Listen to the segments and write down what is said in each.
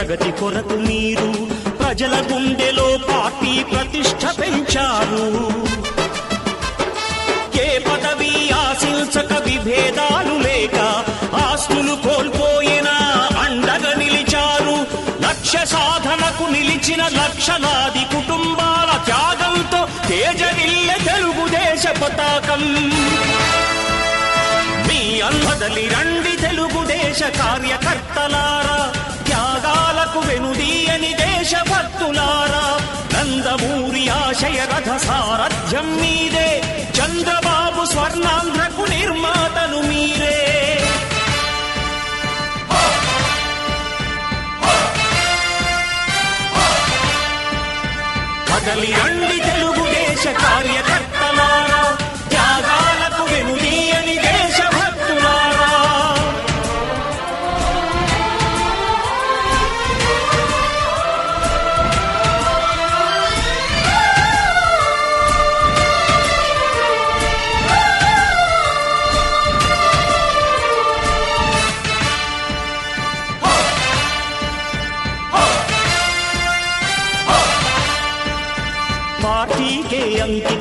ప్రగతి కొరకు మీరు ప్రజల గుండెలో పార్టీ ప్రతిష్ట పెంచారు. ఏ పదవి ఆశించక విభేదాలు లేక ఆస్తులు కోల్పోయినా అండగా నిలిచారు. లక్ష్య సాధనకు నిలిచిన లక్షలాది కుటుంబాల త్యాగంతో తేజరిల్లె తెలుగుదేశ పతాకం. మీ అల్లదలి రండి తెలుగుదేశ కార్యకర్తలారా. భక్తులారా నందమూరి ఆశయ రథ సారథ్యం మీదే చంద్రబాబు స్వర్ణాంధ్రకు నిర్మాతను మీరే. కదలి అండి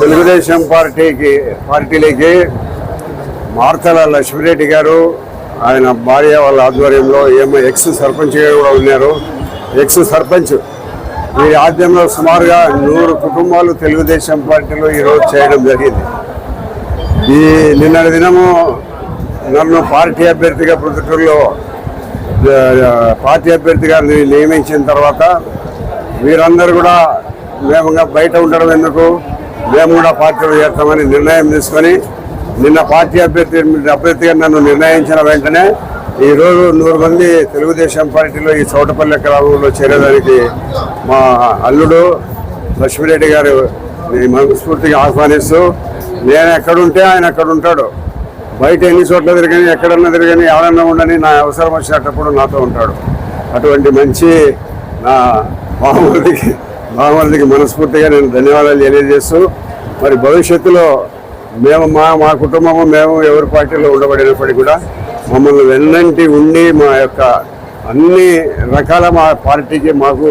తెలుగుదేశం పార్టీకి పార్టీలోకి మార్తల లక్ష్మిరెడ్డి గారు ఆయన భార్య వాళ్ళ ఆధ్వర్యంలో ఏమో ఎక్స్ సర్పంచ్ కూడా ఉన్నారు. ఎక్స్ సర్పంచ్ ఈ ఆద్యంలో సుమారుగా నూరు కుటుంబాలు తెలుగుదేశం పార్టీలో ఈరోజు చేయడం జరిగింది. ఈ నిన్నటి దినము నన్ను పార్టీ అభ్యర్థిగా ప్రొద్దుటూరులో పార్టీ అభ్యర్థిగా నియమించిన తర్వాత వీరందరూ కూడా మేము బయట ఉండడం ఎందుకు? మేము కూడా పార్టీలో చేస్తామని నిర్ణయం తీసుకొని నిన్న పార్టీ అభ్యర్థి అభ్యర్థిగా నన్ను నిర్ణయించిన వెంటనే ఈరోజు నూరు మంది తెలుగుదేశం పార్టీలో ఈ చౌటపల్లి గ్రామంలో చేరేదానికి మా అల్లుడు లక్ష్మిరెడ్డి గారు మనస్ఫూర్తిగా ఆహ్వానిస్తూ నేను ఎక్కడుంటే ఆయన అక్కడ ఉంటాడు. బయట ఎన్ని చోట్ల తిరగని ఎక్కడన్నా తిరగని ఎవరన్నా ఉండని నా అవసరం వచ్చినప్పుడు నాతో ఉంటాడు. అటువంటి మంచి నా మామూలుకి బామర్దికి మనస్ఫూర్తిగా నేను ధన్యవాదాలు తెలియజేస్తూ మరి భవిష్యత్తులో మేము మా మా కుటుంబము మేము ఎవరి పార్టీలో ఉండబడినప్పటికీ కూడా మమ్మల్ని వెన్నంటి ఉండి మా యొక్క అన్ని రకాల మా పార్టీకి మాకు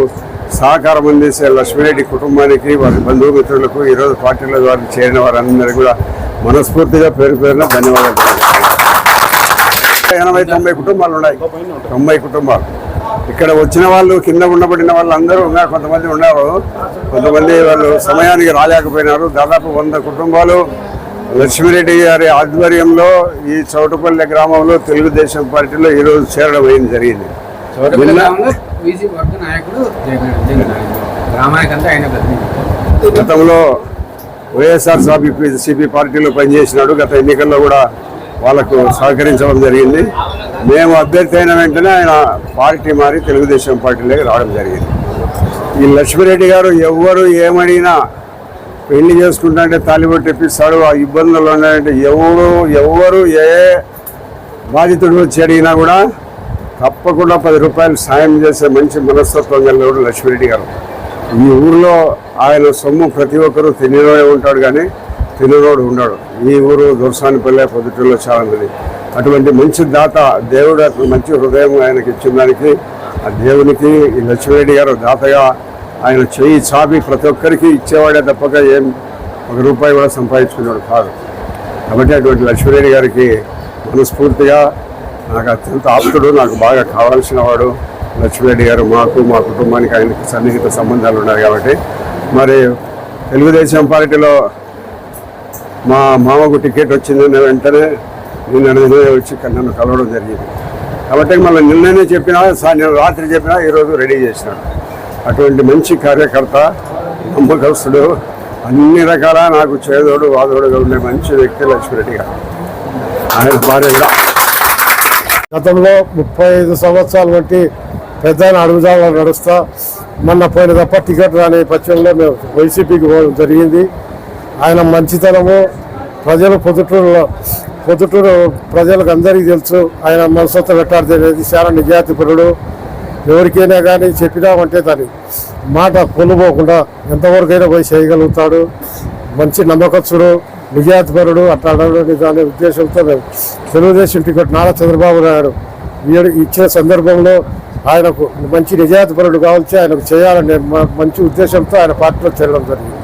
సహకారం అందించే లక్ష్మిరెడ్డి కుటుంబానికి వారి బంధుమిత్రులకు ఈరోజు పార్టీలో వారు చేరిన వారందరికీ కూడా మనస్ఫూర్తిగా పేరు పేరున ధన్యవాదాలు ఎనభై తొంభై కుటుంబాలు ఉన్నాయి. తొంభై కుటుంబాలు. ఇక్కడ వచ్చిన వాళ్ళు కింద ఉండబడిన వాళ్ళందరూ ఇంకా కొంతమంది ఉన్నారు. కొంతమంది వాళ్ళు సమయానికి రాలేకపోయినారు. దాదాపు వంద కుటుంబాలు లక్ష్మిరెడ్డి గారి ఆధ్వర్యంలో ఈ చౌటపల్లి గ్రామంలో తెలుగుదేశం పార్టీలో ఈరోజు చేరడం అయింది జరిగింది? గతంలో వైఎస్ఆర్ సిపి పార్టీలో పనిచేసినాడు. గత ఎన్నికల్లో కూడా వాళ్ళకు సహకరించడం జరిగింది. మేము అభ్యర్థి అయిన వెంటనే ఆయన పార్టీ మారి తెలుగుదేశం పార్టీలోకి రావడం జరిగింది. ఈ లక్ష్మిరెడ్డి గారు ఎవ్వరు ఏమడిగినా పెళ్ళి చేసుకుంటాంటే తాలిబడి తెప్పిస్తాడు ఆ ఇబ్బందులు ఉన్నాయంటే ఎవరు ఎవరు ఏ బాధితుడు వచ్చి అడిగినా కూడా తప్పకుండా పది రూపాయలు సాయం చేసే మంచి మనస్తత్వం కలిగిన లక్ష్మిరెడ్డి గారు. ఈ ఊర్లో ఆయన సొమ్ము ప్రతి ఒక్కరూ తినేవాడే ఉంటాడు కానీ తినేవాడు ఉన్నాడు ఈ ఊరు దొరసానిపల్లె పొద్దుటూరులో చాలా మంది. అటువంటి మంచి దాత దేవుడు మంచి హృదయం ఆయనకి ఇచ్చిన దానికి ఆ దేవునికి ఈ లక్ష్మిరెడ్డి గారు దాతగా ఆయన చెయ్యి చాపి ప్రతి ఒక్కరికి ఇచ్చేవాడే తప్పక ఏం ఒక రూపాయి కూడా సంపాదించుకునేవాడు కాదు. కాబట్టి అటువంటి లక్ష్మీరెడ్డి గారికి మనస్ఫూర్తిగా నాకు అత్యంత ఆప్తుడు నాకు బాగా కావాల్సిన వాడు లక్ష్మీరెడ్డి గారు మాకు మా కుటుంబానికి ఆయనకి సన్నిహిత సంబంధాలు ఉన్నాయి కాబట్టి. మరి తెలుగుదేశం పార్టీలో మా మామకు టికెట్ వచ్చిందన్న వెంటనే నిన్న వచ్చి నన్ను కలవడం జరిగింది. కాబట్టి మళ్ళీ నిన్ననే చెప్పినా నేను రాత్రి చెప్పినా ఈరోజు రెడీ చేసినాడు అటువంటి మంచి కార్యకర్త నమ్మకస్తుడు అన్ని రకాల నాకు చేదోడు వాదోడుగా ఉండే మంచి వ్యక్తి లక్ష్మీరెడ్డి గారు. ఆయన భార్య కూడా. గతంలో ముప్పై ఐదు సంవత్సరాలు వంటి పెద్ద అడుగుదాలో నడుస్తా మొన్న పోయిన తప్ప టికెట్ రాని పక్షంలో మేము వైసీపీకి పోవడం జరిగింది. ఆయన మంచితనము ప్రజలు పొద్దుటూరులో పొద్దుటూరు ప్రజలకు అందరికీ తెలుసు. ఆయన మనసత్వ వెట్టాడితే అనేది చాలా నిజాతిపరుడు ఎవరికైనా కానీ చెప్పినామంటే దాని మాట కొనుపోకుండా ఎంతవరకైనా పోయి చేయగలుగుతాడు. మంచి నమ్మకస్తుడు నిజాతిపరుడు అట్లా దాని ఉద్దేశంతో మేము తెలుగుదేశం టికెట్ నారా చంద్రబాబు నాయుడు వీడు ఇచ్చిన సందర్భంలో ఆయనకు మంచి నిజాతిపరుడు కావాల్సి ఆయనకు చేయాలనే మంచి ఉద్దేశంతో ఆయన పార్టీలో చేరడం జరిగింది.